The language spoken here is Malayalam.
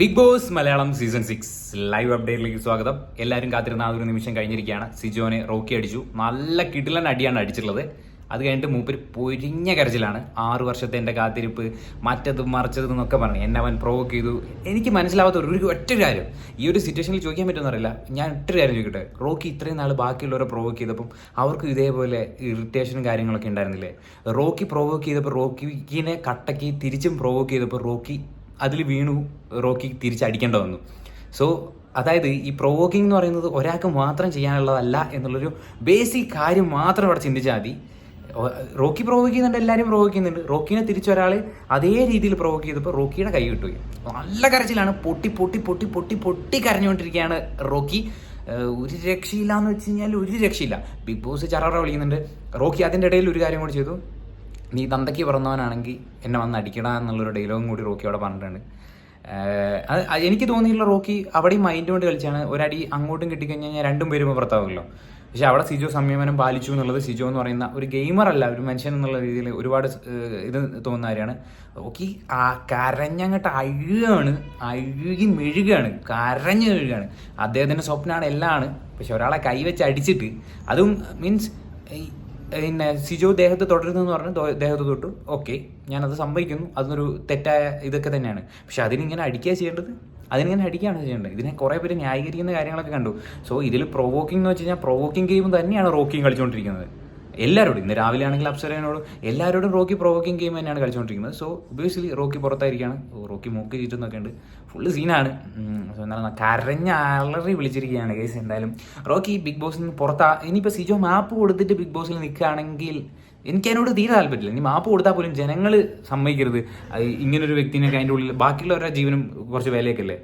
Bigg Boss Malayalam season six live അപ്ഡേറ്റിലേക്ക് സ്വാഗതം. എല്ലാവരും കാത്തിരുന്ന ആ ഒരു നിമിഷം കഴിഞ്ഞിരിക്കുകയാണ്. സിജോനെ റോക്കി അടിച്ചു. നല്ല കിടിലൻ അടിയാണ് അടിച്ചിട്ടുള്ളത്. അത് കഴിഞ്ഞിട്ട് മൂപ്പര് പൊരിഞ്ഞ കരച്ചിലാണ്. ആറു വർഷത്തെ എന്റെ കാത്തിരിപ്പ് മറ്റത് മറിച്ചത് എന്നൊക്കെ പറഞ്ഞു. എന്നെ അവൻ പ്രൊവോക്ക് ചെയ്തു. എനിക്ക് മനസ്സിലാവാത്ത ഒരു ഒറ്റ കാര്യം. ഈ ഒരു സിറ്റുവേഷനിൽ ചോദിക്കാൻ പറ്റുമെന്ന് അറിയില്ല. ഞാൻ ഒറ്റ കാര്യം ചോദിക്കട്ടെ? റോക്കി ഇത്രയും നാൾ ബാക്കിയുള്ളവരെ പ്രൊവോക്ക് ചെയ്തപ്പം അവർക്ക് ഇതേപോലെ ഇറിറ്റേഷനും കാര്യങ്ങളൊക്കെ ഉണ്ടായിരുന്നില്ലേ? റോക്കി പ്രൊവോക്ക് ചെയ്തപ്പോൾ റോക്കിനെ കട്ടക്കി തിരിച്ചും പ്രൊവോക്ക് ചെയ്തപ്പോൾ റോക്കി അതിൽ വീണു റോക്കി തിരിച്ചടിക്കേണ്ട വന്നു. സോ അതായത് ഈ പ്രൊവോക്കിംഗ് എന്ന് പറയുന്നത് ഒരാൾക്ക് മാത്രം ചെയ്യാനുള്ളതല്ല എന്നുള്ളൊരു ബേസിക് കാര്യം മാത്രം ഇവിടെ ചിന്തിച്ചാൽ മതി. റോക്കി പ്രൊവോക്ക് ചെയ്യുന്നുണ്ട് എല്ലാവരും പ്രൊവോക്ക് ചെയ്യുന്നുണ്ട്. റോക്കിനെ തിരിച്ചൊരാൾ അതേ രീതിയിൽ പ്രൊവോക്ക് ചെയ്തപ്പോൾ റോക്കിയുടെ കൈ കിട്ടുകയും നല്ല കരച്ചിലാണ്. പൊട്ടി പൊട്ടി പൊട്ടി പൊട്ടി പൊട്ടി കരഞ്ഞുകൊണ്ടിരിക്കുകയാണ് റോക്കി. ഒരു രക്ഷയില്ല എന്ന് വെച്ച് കഴിഞ്ഞാൽ ഒരു രക്ഷയില്ല. ബിഗ് ബോസ് ചററ വിളിക്കുന്നുണ്ട്. റോക്കി അതിന്റെ ഇടയിൽ ഒരു കാര്യം കൂടി ചെയ്തു. നീ തന്തയ്ക്ക് പിറന്നവനാണെങ്കിൽ എന്നെ വന്ന് അടിക്കട എന്നുള്ളൊരു ഡയലോഗും കൂടി റോക്കി അവിടെ പറഞ്ഞിട്ടുണ്ട്. അത് എനിക്ക് തോന്നിയിട്ടുള്ള റോക്കി അവിടെയും മൈൻഡ് കൊണ്ട് കളിച്ചാണ്. ഒരടി അങ്ങോട്ടും കിട്ടിക്കഴിഞ്ഞ് കഴിഞ്ഞാൽ രണ്ടും പേരും പുറത്താവുമല്ലോ. പക്ഷെ അവിടെ സിജോ സംയമനം പാലിച്ചു എന്നുള്ളത് സിജോ എന്ന് പറയുന്ന ഒരു ഗെയിമർ അല്ല ഒരു മനുഷ്യൻ എന്നുള്ള രീതിയിൽ ഒരുപാട് ഇത് തോന്നുന്ന കാര്യമാണ്. റോക്കി ആ കരഞ്ഞങ്ങട്ട് അഴുകാണ്. അഴുകി മെഴുകാണ്. കരഞ്ഞു മെഴുകാണ്. അദ്ദേഹത്തിന്റെ സ്വപ്നമാണ് എല്ലാം ആണ് പക്ഷെ ഒരാളെ കൈവച്ച് അടിച്ചിട്ട് അതും മീൻസ് പിന്നെ സിജോ ദേഹത്ത് തുടരുന്നെന്ന് പറഞ്ഞു ദോ- ദേഹത്ത് തൊട്ടു. ഓക്കെ. ഞാനത് സംഭവിക്കുന്നു. അതൊരു തെറ്റായ ഇതൊക്കെ തന്നെയാണ്. പക്ഷെ അതിനിങ്ങനെ അടിക്കുക ചെയ്യേണ്ടത്? അതിനിങ്ങനെ അടിക്കുകയാണ് ചെയ്യേണ്ടത്. ഇതിനെ കുറേ പേര് ന്യായീകരിക്കുന്ന കാര്യങ്ങളൊക്കെ കണ്ടു. സോ ഇതിൽ പ്രൊവോക്കിംഗ് എന്ന് വെച്ച് കഴിഞ്ഞാൽ പ്രൊവോക്കിംഗ് ഗെയിം തന്നെയാണ് റോക്കിംഗ് കളിച്ചുകൊണ്ടിരിക്കുന്നത് എല്ലാവരോടും ഇന്ന് രാവിലെ ആണെങ്കിൽ അപ്സരനോടും എല്ലാവരോടും റോക്കി പ്രൊവോക്കിംഗ് ഗെയിം തന്നെയാണ് കളിച്ചുകൊണ്ടിരിക്കുന്നത്. സോ ഒബിയസ്ലി റോക്കി പുറത്തായിരിക്കുകയാണ്. റോക്കി മൂക്ക് ചീറ്റുന്നൊക്കെ ഉണ്ട്. ഫുള്ള് സീനാണ് സോ എന്താണ് കരഞ്ഞ അലറി വിളിച്ചിരിക്കുകയാണ് കേസ് എന്തായാലും. റോക്കി ബിഗ് ബോസിൽ നിന്ന് പുറത്താ ഇനിയിപ്പോൾ സിജോ മാപ്പ് കൊടുത്തിട്ട് ബിഗ് ബോസിൽ നിൽക്കുകയാണെങ്കിൽ എനിക്ക് അതിനോട് തീരെ താല്പര്യമില്ല. ഇനി മാപ്പ് കൊടുത്താൽ പോലും ജനങ്ങൾ സമ്മതിക്കരുത്. ഇങ്ങനൊരു വ്യക്തിനെ അതിന്റെ ഉള്ളിൽ ബാക്കിയുള്ളവരുടെ ജീവനും കുറച്ച് വിലയൊക്കെ അല്ലേ?